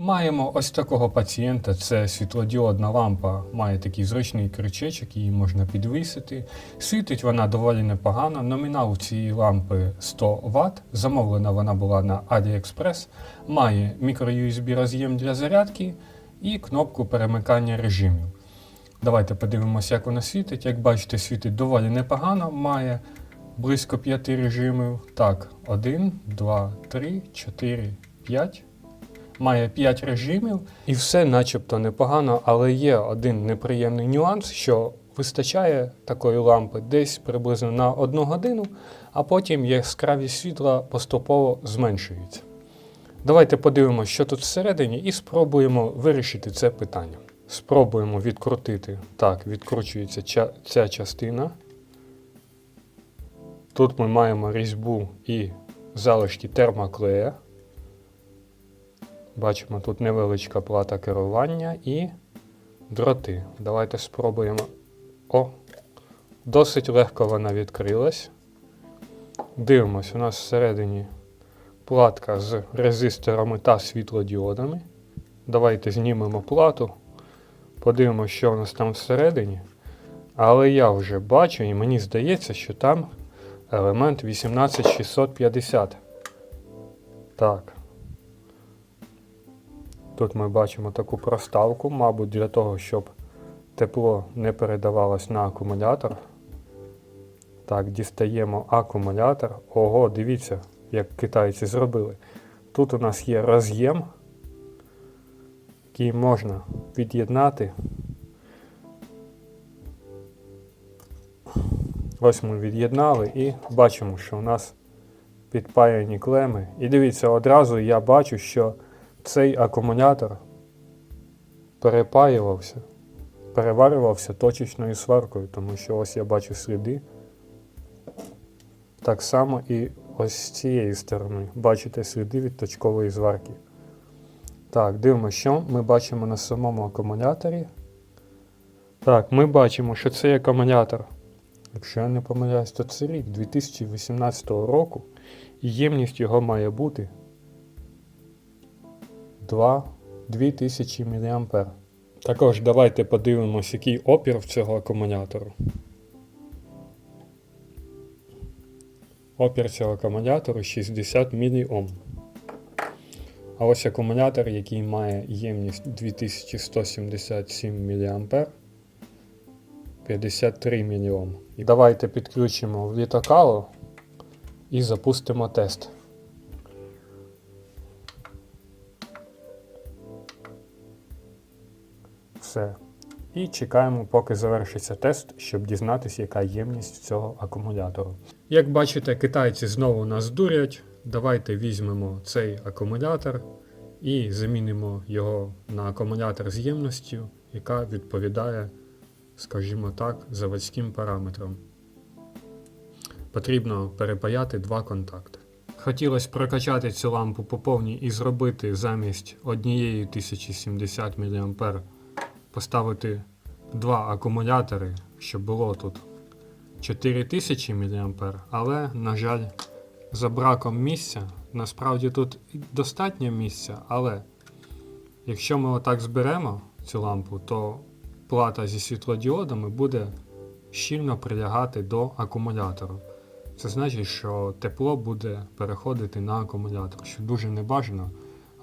Маємо ось такого пацієнта. Це світлодіодна лампа, має такий зручний крючечок, її можна підвісити. Світить вона доволі непогано. Номінал цієї лампи 100 Вт. Замовлена вона була на AliExpress. Має мікро-USB роз'єм для зарядки і кнопку перемикання режимів. Давайте подивимося, як вона світить. Як бачите, світить доволі непогано. Має близько 5 режимів. Так, 1, 2, 3, 4, 5 має 5 режимів, і все начебто непогано, але є один неприємний нюанс, що вистачає такої лампи десь приблизно на 1 годину, а потім яскравість світла поступово зменшується. Давайте подивимося, що тут всередині, і спробуємо вирішити це питання. Спробуємо відкрутити. Так, відкручується ча- ця частина. Тут ми маємо різьбу і залишки термоклея. Бачимо тут невеличка плата керування і дроти. Давайте спробуємо. О! Досить легко вона відкрилась. Дивимось, у нас всередині платка з резисторами та світлодіодами. Давайте знімемо плату. Подивимося, що у нас там всередині. Але я вже бачу, і мені здається, що там елемент 18650. Так. Тут ми бачимо таку проставку, мабуть, для того, щоб тепло не передавалось на акумулятор. Так, дістаємо акумулятор. Ого, дивіться, як китайці зробили. Тут у нас є роз'єм, який можна під'єднати. Ось ми від'єднали і бачимо, що у нас підпаяні клеми. І дивіться, одразу я бачу, що цей акумулятор перепаювався, переварювався точечною сваркою, тому що ось я бачу сліди. Так само і ось з цієї сторони. Бачите сліди від точкової зварки. Так, дивимося, що ми бачимо на самому акумуляторі. Так, ми бачимо, що цей акумулятор, якщо я не помиляюсь, то це рік 2018 року, і ємність його має бути 2 2000 мА. Також давайте подивимось, який опір в цього акумулятору. Опір цього акумулятору 60 мОм. А ось акумулятор, який має ємність 2177 мА 53 мільйон. І давайте підключимо в літокало і запустимо тест. Все. І чекаємо, поки завершиться тест, щоб дізнатися, яка ємність цього акумулятору. Як бачите, китайці знову нас дурять. Давайте візьмемо цей акумулятор і замінимо його на акумулятор з ємністю, яка відповідає, скажімо так, заводським параметрам. Потрібно перепаяти два контакти. Хотілося прокачати цю лампу по повній і зробити замість однієї 1070 мА поставити два акумулятори, щоб було тут 4000 мА, але, на жаль, за браком місця, насправді тут достатньо місця, але якщо ми отак зберемо цю лампу, то плата зі світлодіодами буде щільно прилягати до акумулятору. Це значить, що тепло буде переходити на акумулятор, що дуже небажано,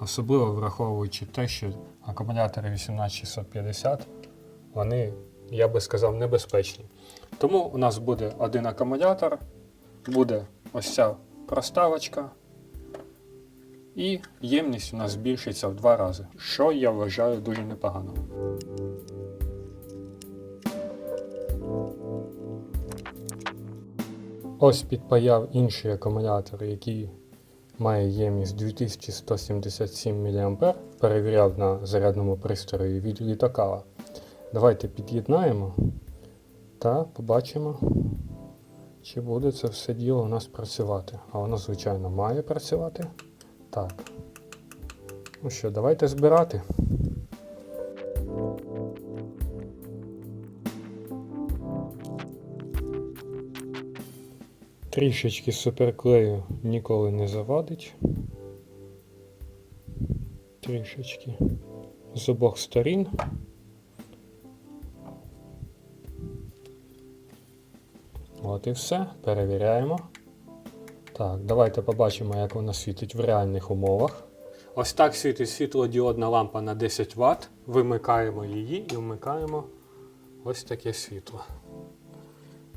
особливо враховуючи те, що акумулятори 18650, вони, я би сказав, небезпечні. Тому у нас буде один акумулятор, буде ось ця проставочка, і ємність у нас збільшиться в два рази, що я вважаю дуже непогано. Ось підпаяв інший акумулятор, який має ємність 2177 мА. Перевіряв на зарядному пристрої від літака. Давайте під'єднаємо та побачимо, чи буде це все діло у нас працювати. А воно, звичайно, має працювати. Так. Ну що, давайте збирати. Трішечки суперклею ніколи не завадить. трішечки з обох сторін. От і все. Перевіряємо. Так, давайте побачимо, як вона світить в реальних умовах. Ось так світить світлодіодна лампа на 10 Вт. Вимикаємо її і вмикаємо ось таке світло.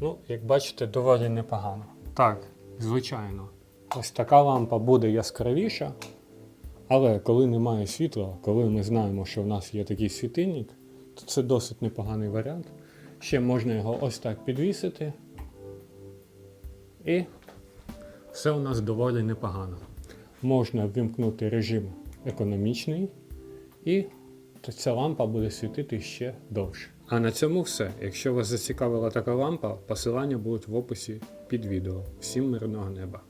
Ну, як бачите, доволі непогано. Так, звичайно, ось така лампа буде яскравіша. Але коли немає світла, коли ми знаємо, що в нас є такий світильник, то це досить непоганий варіант. Ще можна його ось так підвісити. І все у нас доволі непогано. Можна ввімкнути режим економічний, і ця лампа буде світити ще довше. А на цьому все. Якщо вас зацікавила така лампа, посилання будуть в описі під відео. Всім мирного неба!